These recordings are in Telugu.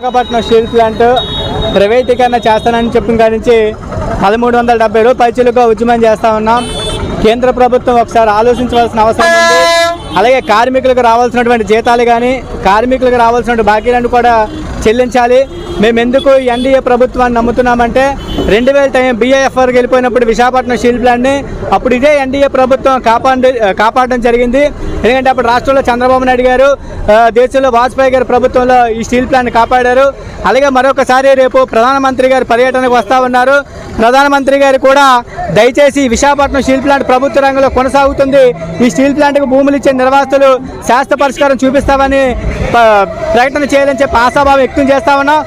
విశాఖపట్నం స్టీల్ ప్లాంట్ ప్రైవేటీకరణ చేస్తానని చెప్పిన కాడి నుంచి పదమూడు వందల డెబ్బై రూపాయలుగా ఉద్యమం చేస్తా ఉన్నాం. కేంద్ర ప్రభుత్వం ఒకసారి ఆలోచించవలసిన అవసరం ఉంది. అలాగే కార్మికులకు రావాల్సినటువంటి జీతాలు కానీ కార్మికులకు రావాల్సినటువంటి బాకీలను కూడా చెల్లించాలి. మేము ఎందుకు ఎన్డీఏ ప్రభుత్వాన్ని నమ్ముతున్నామంటే రెండు వేల టైం బీఏఎఫ్ఆర్కి వెళ్ళిపోయినప్పుడు విశాఖపట్నం స్టీల్ ప్లాంట్ని అప్పుడు ఇదే ఎన్డీఏ ప్రభుత్వం కాపాడు కాపాడడం జరిగింది. ఎందుకంటే అప్పుడు రాష్ట్రంలో చంద్రబాబు నాయుడు గారు దేశంలో వాజ్పేయి గారి ప్రభుత్వంలో ఈ స్టీల్ ప్లాంట్ కాపాడారు. అలాగే మరొకసారి రేపు ప్రధానమంత్రి గారు పర్యటనకు వస్తూ ఉన్నారు. ప్రధానమంత్రి గారు కూడా దయచేసి విశాఖపట్నం స్టీల్ ప్లాంట్ ప్రభుత్వ రంగంలో కొనసాగుతుంది. ఈ స్టీల్ ప్లాంట్కు భూములు ఇచ్చే నిర్వాసితులు శాస్త్ర పరిష్కారం చూపిస్తామని ప- ప్రకటన చేయాలని చెప్పి ఆశాభావం వ్యక్తం చేస్తా ఉన్నాం.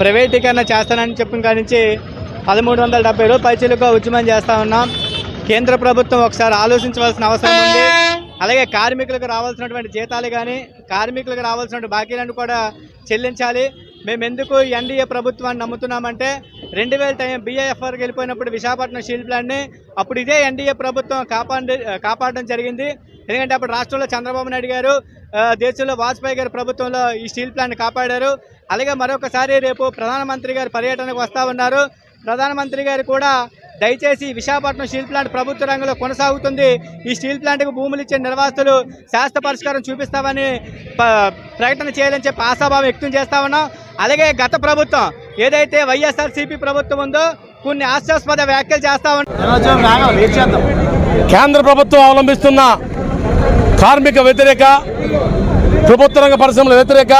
ప్రైవేటీకరణ చేస్తానని చెప్పిన కాడి నుంచి పదమూడు వందల డెబ్బై రూపాయలుగా ఉద్యమం చేస్తా ఉన్నాం. కేంద్ర ప్రభుత్వం ఒకసారి ఆలోచించవలసిన అవసరం ఉంది. అలాగే కార్మికులకు రావాల్సినటువంటి జీతాలు కానీ కార్మికులకు రావాల్సినటువంటి బాకీలను కూడా చెల్లించాలి. మేము ఎందుకు ఎన్డీఏ ప్రభుత్వాన్ని నమ్ముతున్నామంటే రెండు వేల టైం బీఏఎఫ్ఆర్కి వెళ్ళిపోయినప్పుడు విశాఖపట్నం స్టీల్ ప్లాంట్ని అప్పుడు ఇదే ఎన్డీఏ ప్రభుత్వం కాపాడి కాపాడడం జరిగింది. ఎందుకంటే అప్పుడు రాష్ట్రంలో చంద్రబాబు నాయుడు గారు దేశంలో వాజ్పేయి గారి ప్రభుత్వంలో ఈ స్టీల్ ప్లాంట్ కాపాడారు. అలాగే మరొకసారి రేపు ప్రధానమంత్రి గారు పర్యటనకు వస్తూ ఉన్నారు. ప్రధానమంత్రి గారు కూడా దయచేసి విశాఖపట్నం స్టీల్ ప్లాంట్ ప్రభుత్వ రంగంలో కొనసాగుతుంది. ఈ స్టీల్ ప్లాంట్కు భూములు ఇచ్చే నిర్వాసితులు శాస్త్ర పరిష్కారం చూపిస్తామని ప- ప్రకటన చేయాలని చెప్పి ఆశాభావం వ్యక్తం చేస్తా ఉన్నాం. అలాగే గత ప్రభుత్వం ఏదైతే వైఎస్ఆర్సీపీ ప్రభుత్వం ఉందో కొన్ని హాస్యాస్పద వ్యాఖ్యలు చేస్తా కేంద్ర ప్రభుత్వం అవలంబిస్తున్న కార్మిక వ్యతిరేక ప్రభుత్వ రంగ పరిశ్రమల వ్యతిరేక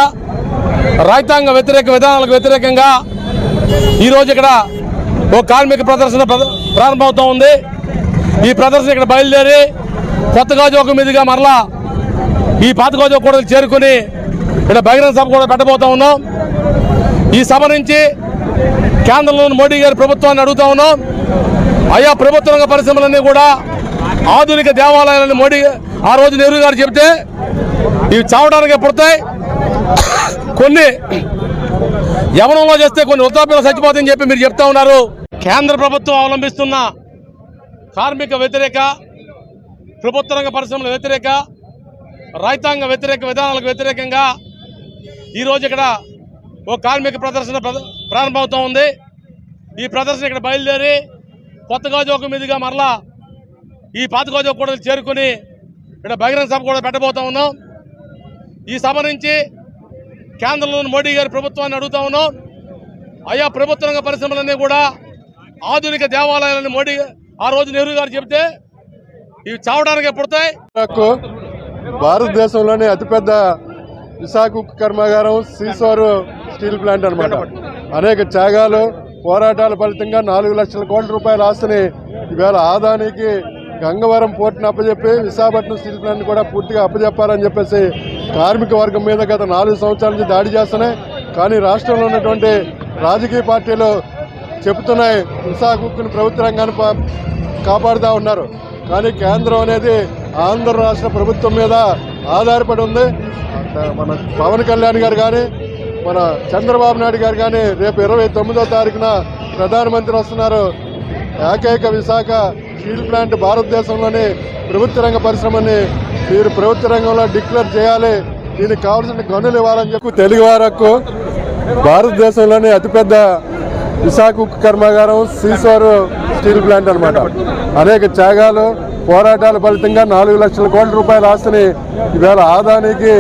రైతాంగ వ్యతిరేక విధానాలకు వ్యతిరేకంగా ఈరోజు ఇక్కడ ఓ కార్మిక ప్రదర్శన ప్ర- ప్రారంభమవుతూ ఉంది. ఈ ప్రదర్శన ఇక్కడ బయలుదేరి కొత్త గాజోక మీదుగా మరలా ఈ పాత గాజోక కూడా చేరుకుని ఇక్కడ బహిరంగ సభ కూడా పెట్టబోతా ఉన్నాం. ఈ సభ నుంచి కేంద్రంలోని మోడీ గారి ప్రభుత్వాన్ని అడుగుతా ఉన్నాం. ఆయా ప్రభుత్వ రంగ పరిశ్రమలన్నీ కూడా ఆధునిక దేవాలయాలని మోడీ ఆ రోజు నెహ్రూ గారు చెబితే ఇవి చావడానికి పుడతాయి కొన్ని యవనంలో చేస్తే కొన్ని వృద్ధాప్యంలో చచ్చిపోతాయని చెప్పి మీరు చెప్తా ఉన్నారు. కేంద్ర ప్రభుత్వం అవలంబిస్తున్న కార్మిక వ్యతిరేక ప్రభుత్వ రంగ పరిశ్రమల వ్యతిరేక రైతాంగ వ్యతిరేక విధానాలకు వ్యతిరేకంగా ఈరోజు ఇక్కడ ఓ కార్మిక ప్రదర్శన ప్ర- ప్రారంభమవుతూ ఉంది. ఈ ప్రదర్శన ఇక్కడ బయలుదేరి కొత్త గాజోక మీదుగా మరలా ఈ పాత గాజోక కూడా చేరుకుని ఇక్కడ బహిరంగ సభ కూడా పెట్టబోతా ఉన్నాం. ఈ సభ నుంచి కేంద్రంలోని మోడీ గారి ప్రభుత్వాన్ని అడుగుతా ఉన్నాం. అయా ప్రభుత్వ రంగ పరిశ్రమలన్నీ కూడా ఆధునిక దేవాలయాలని మోడీ ఆ రోజు నెహ్రూ గారు చెబితే ఇవి చావడానికి పుడతాయి. భారతదేశంలోనే అతిపెద్ద విశాఖ కర్మాగారం సీసోరు స్టీల్ ప్లాంట్ అనమాట అనేక త్యాగాలు పోరాటాల ఫలితంగా నాలుగు లక్షల కోట్ల రూపాయల ఆస్తిని ఈవేళ ఆదానికి గంగవరం పోర్టును అప్పచెప్పి విశాఖపట్నం స్టీల్ ప్లాంట్ కూడా పూర్తిగా అప్పచెప్పాలని చెప్పేసి కార్మిక వర్గం మీద గత నాలుగు సంవత్సరాల నుంచి దాడి చేస్తున్నాయి. కానీ రాష్ట్రంలో ఉన్నటువంటి రాజకీయ పార్టీలు చెబుతున్నాయి విశాఖ ఉక్కుని ప్రభుత్వ రంగాన్ని పా- కాపాడుతూ ఉన్నారు. కానీ కేంద్రం అనేది ఆంధ్ర రాష్ట్ర ప్రభుత్వం మీద ఆధారపడి ఉంది. మన పవన్ కళ్యాణ్ గారు కానీ మన చంద్రబాబు నాయుడు గారు కానీ రేపు ఇరవై తొమ్మిదో తారీఖున ప్రధానమంత్రి వస్తున్నారు. ఏకైక విశాఖ స్టీల్ ప్లాంట్ భారతదేశంలోని ప్రభుత్వ రంగ పరిశ్రమని మీరు ప్రభుత్వ రంగంలో డిక్లేర్ చేయాలి. దీనికి కావాల్సిన గనులు ఇవ్వాలని చెప్పి తెలుగు వారకు భారతదేశంలోని అతిపెద్ద విశాఖ ఉక్కు కర్మాగారం సీసోరు స్టీల్ ప్లాంట్ అన్నమాట. అనేక త్యాగాలు పోరాటాల ఫలితంగా నాలుగు లక్షల కోట్ల రూపాయల ఆస్తిని ఈవేళ ఆదానికి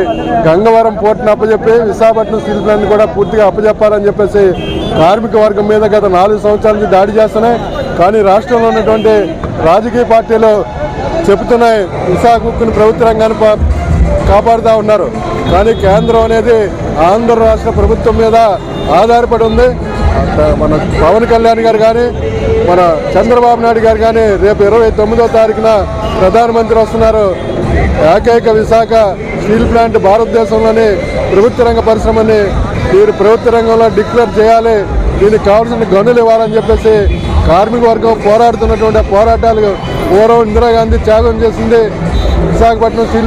గంగవరం పోర్టును అప్పచెప్పి విశాఖపట్నం స్టీల్ ప్లాంట్ కూడా పూర్తిగా అప్పచెప్పాలని చెప్పేసి కార్మిక వర్గం మీద గత నాలుగు సంవత్సరాల నుంచి దాడి చేస్తున్నాయి. కానీ రాష్ట్రంలో ఉన్నటువంటి రాజకీయ పార్టీలు చెబుతున్నాయి విశాఖ ఉక్కుని ప్రభుత్వ రంగాన్ని పా- కాపాడుతూ ఉన్నారు. కానీ కేంద్రం అనేది ఆంధ్ర రాష్ట్ర ప్రభుత్వం మీద ఆధారపడి ఉంది. మన పవన్ కళ్యాణ్ గారు కానీ మన చంద్రబాబు నాయుడు గారు కానీ రేపు ఇరవై తొమ్మిదో తారీఖున ప్రధానమంత్రి వస్తున్నారు. ఏకైక విశాఖ స్టీల్ ప్లాంట్ భారతదేశంలోని ప్రభుత్వ రంగ పరిశ్రమని మీరు ప్రభుత్వ రంగంలో డిక్లేర్ చేయాలి. దీనికి కావాల్సిన గనులు ఇవ్వాలని చెప్పేసి కార్మిక వర్గం పోరాడుతున్నటువంటి పోరాటాలు పూర్వం ఇందిరాగాంధీ త్యాగం చేసింది. విశాఖపట్నం స్టీల్